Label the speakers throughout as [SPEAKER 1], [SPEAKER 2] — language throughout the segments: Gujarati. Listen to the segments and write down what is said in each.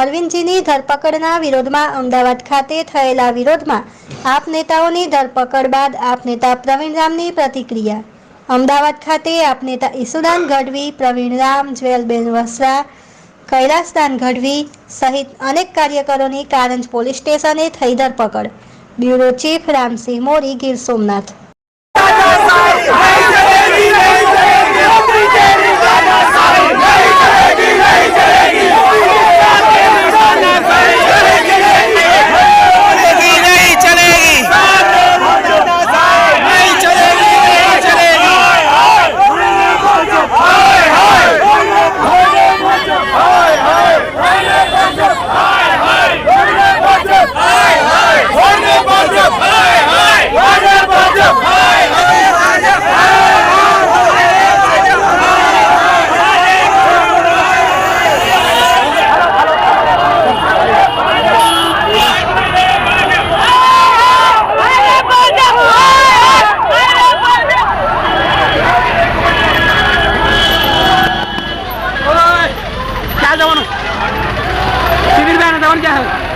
[SPEAKER 1] અરવિંદજીની ધરપકડના વિરોધમાં અમદાવાદ ખાતે થયેલા વિરોધમાં આપ નેતાઓની ધરપકડ બાદ આપ નેતા પ્રવીણ રામની પ્રતિક્રિયા. અમદાવાદ ખાતે આપ નેતા ઈસુદાન ગઢવી, પ્રવીણ રામ, જ્વેલબેન વસરા, કૈલાસદાન ગઢવી સહિત અનેક કાર્યકરોની કારંજ પોલીસ સ્ટેશને થઈ ધરપકડ. Bureau chief Ramsinh Mori Gir Somnath.
[SPEAKER 2] જવાનું શિબિર બેન જવાનું ક્યાં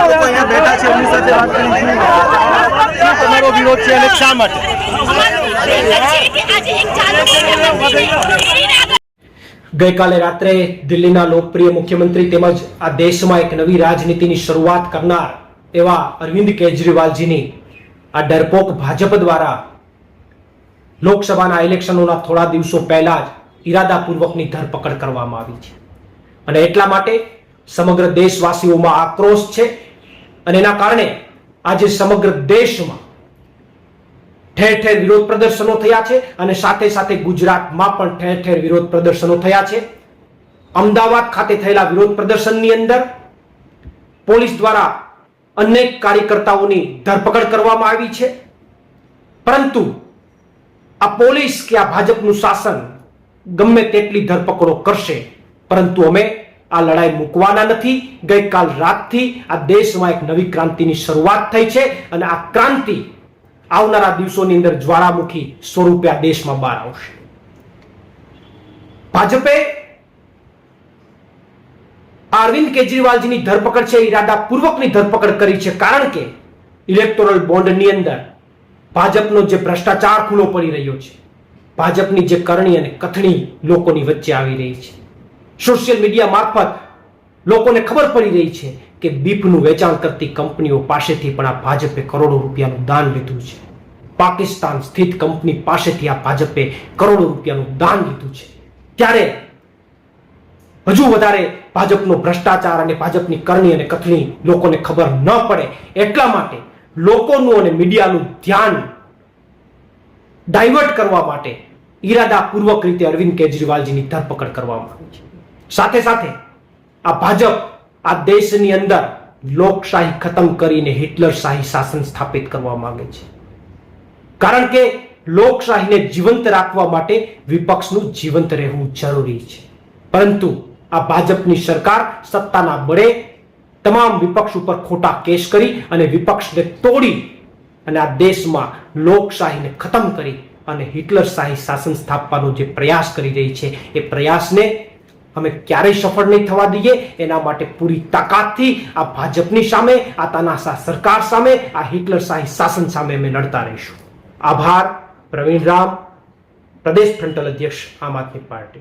[SPEAKER 3] લોકો અહીંયા બેઠા છે એમની સાથે વાત કરીશું શું તમારો છે અને શા માટે?
[SPEAKER 4] ગઈકાલે રાત્રે દિલ્હીના લોકપ્રિય મુખ્યમંત્રી તેમજ આ દેશમાં એક નવી રાજનીતિની શરૂઆત કરનાર એવા અરવિંદ કેજરીવાલજીની આ ડરપોક ભાજપ દ્વારા લોકસભાના ઇલેક્શનોના થોડા દિવસો પહેલા જ ઈરાદાપૂર્વકની ધરપકડ કરવામાં આવી છે. અને એટલા માટે સમગ્ર દેશવાસીઓમાં આક્રોશ છે અને એના કારણે આજે સમગ્ર દેશમાં ઠેર ઠેર વિરોધ પ્રદર્શનો થયા છે અને સાથે સાથે ગુજરાતમાં પણ ઠેર ઠેર વિરોધ પ્રદર્શનો થયા છે. અમદાવાદ ખાતે થયેલા વિરોધ પ્રદર્શનની અંદર પોલીસ દ્વારા અનેક કાર્યકર્તાઓની ધરપકડ કરવામાં આવી છે. પરંતુ આ પોલીસ કે આ ભાજપનું શાસન ગમે તેટલી ધરપકડો કરશે, પરંતુ અમે આ લડાઈ મૂકવાના નથી. ગઈકાલ રાતથી આ દેશમાં એક નવી ક્રાંતિની શરૂઆત થઈ છે અને આ ક્રાંતિ આવનારા દિવસોની અંદર જ્વાળામુખી સ્વરૂપે આ દેશમાં બહાર આવશે. ભાજપે અરવિંદ કેજરીવાલજીની ધરપકડ છે, ઈરાદાપૂર્વકની ધરપકડ કરી છે, કારણ કે ઇલેક્ટોરલ બોન્ડની અંદર ભાજપનો જે ભ્રષ્ટાચાર ખુલ્લો પડી રહ્યો છે, ભાજપની જે કરણી અને કથણી લોકોની વચ્ચે આવી રહી છે. સોશિયલ મીડિયા મારફત લોકોને ખબર પડી રહી છે કે બીફનું વેચાણ કરતી કંપનીઓ પાસેથી પણ આ ભાજપે કરોડો રૂપિયાનું દાન લીધું છે. પાકિસ્તાન સ્થિત કંપની પાસેથી આ ભાજપે કરોડો રૂપિયાનું દાન લીધું છે. ત્યારે હજુ વધારે ભાજપનો ભ્રષ્ટાચાર અને ભાજપની કરણી અને કથણી લોકોને ખબર ન પડે એટલા માટે લોકોનું અને મીડિયાનું ધ્યાન ડાયવર્ટ કરવા માટે ઈરાદાપૂર્વક રીતે અરવિંદ કેજરીવાલજીની ધરપકડ કરવામાં આવી છે. સાથે સાથે આ ભાજપ આ દેશની અંદર લોકશાહી ખતમ કરીને હિટલરશાહી શાસન સ્થાપિત કરવા માંગે છે. કારણ કે લોકશાહીને જીવંત રાખવા માટે વિપક્ષનું જીવંત રહેવું જરૂરી છે. પરંતુ આ ભાજપની સરકાર સત્તાના બળે તમામ વિપક્ષ ઉપર ખોટા કેસ કરી અને વિપક્ષને તોડી અને આ દેશમાં લોકશાહીને ખતમ કરી અને હિટલરશાહી શાસન સ્થાપવાનો જે પ્રયાસ કરી રહી છે, એ પ્રયાસને અમે ક્યારેય સફળ નહીં થવા દઈએ. એના માટે પૂરી તાકાતથી આ ભાજપની સામે, આ તાનાશાહ સરકાર સામે, આ હિટલર શાહી શાસન સામે અમે લડતા રહીશું. આભાર. પ્રવીણ રામ પ્રદેશ ફ્રન્ટલ અધ્યક્ષ આમ આદમી પાર્ટી.